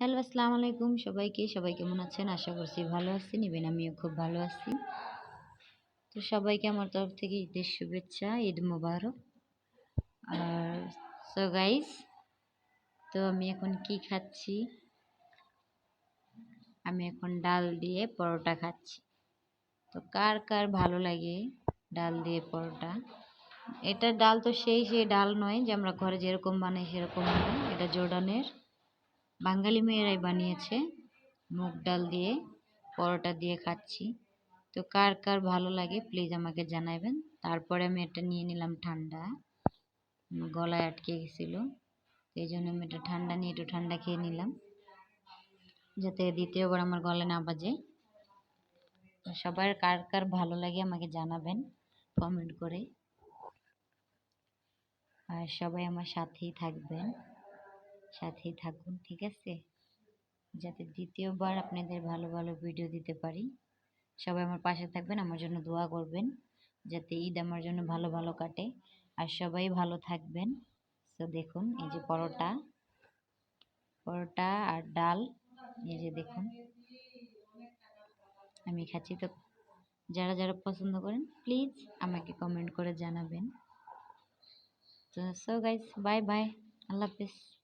Hello, আসসালামু আলাইকুম সবাইকে। সবাই কেমন আছেন? আশা করছি ভালো আছেন। ইভেন আমিও খুব ভালো আছি। তো সবাইকে আমার তরফ থেকে ঈদের শুভেচ্ছা, ঈদ মোবারক। আর সো গাইস তো আমি এখন কি খাচ্ছি? আমি এখন ডাল দিয়ে পরোটা খাচ্ছি। তো কার কার ভালো লাগে ডাল দিয়ে পরোটা? এটা ডাল তো সেই সেই ডাল নয় যে আমরা ঘরে যেরকম বানাই সেরকম নয় এটা জর্ডানের বাঙালি মেয়েরাই বানিয়েছে। মুগ ডাল দিয়ে, পরোটা দিয়ে খাচ্ছি। তো কার কার ভালো লাগে প্লিজ আমাকে জানাবেন তারপরে আমি এটা নিয়ে নিলাম ঠান্ডা। গলায় আটকে গেছিল। এই জন্য আমি এটা ঠান্ডা নিয়ে একটু ঠান্ডা খেয়ে নিলাম। যাতে দ্বিতীয়বার আমার গলায় না বাজে। সবার কার কার ভালো লাগে আমাকে জানাবেন কমেন্ট করে। আর সবাই আমার সাথেই থাকবেন। সাথেই থাকুন, ঠিক আছে? যাতে দ্বিতীয়বার আপনাদের ভালো ভালো ভিডিও দিতে পারি। সবাই আমার পাশে থাকবেন, আমার জন্য দোয়া করবেন, যাতে ঈদ আমার জন্য ভালো ভালো কাটে। আর সবাই ভালো থাকবেন। তো দেখুন, এই যে পরোটা। পরোটা আর ডাল, এই যে দেখুন। আমি খাচ্ছি, তো যারা যারা পছন্দ করেন প্লিজ আমাকে কমেন্ট করে জানাবেন। তো সো গাইস বাই বাই আল্লাহ হাফিজ।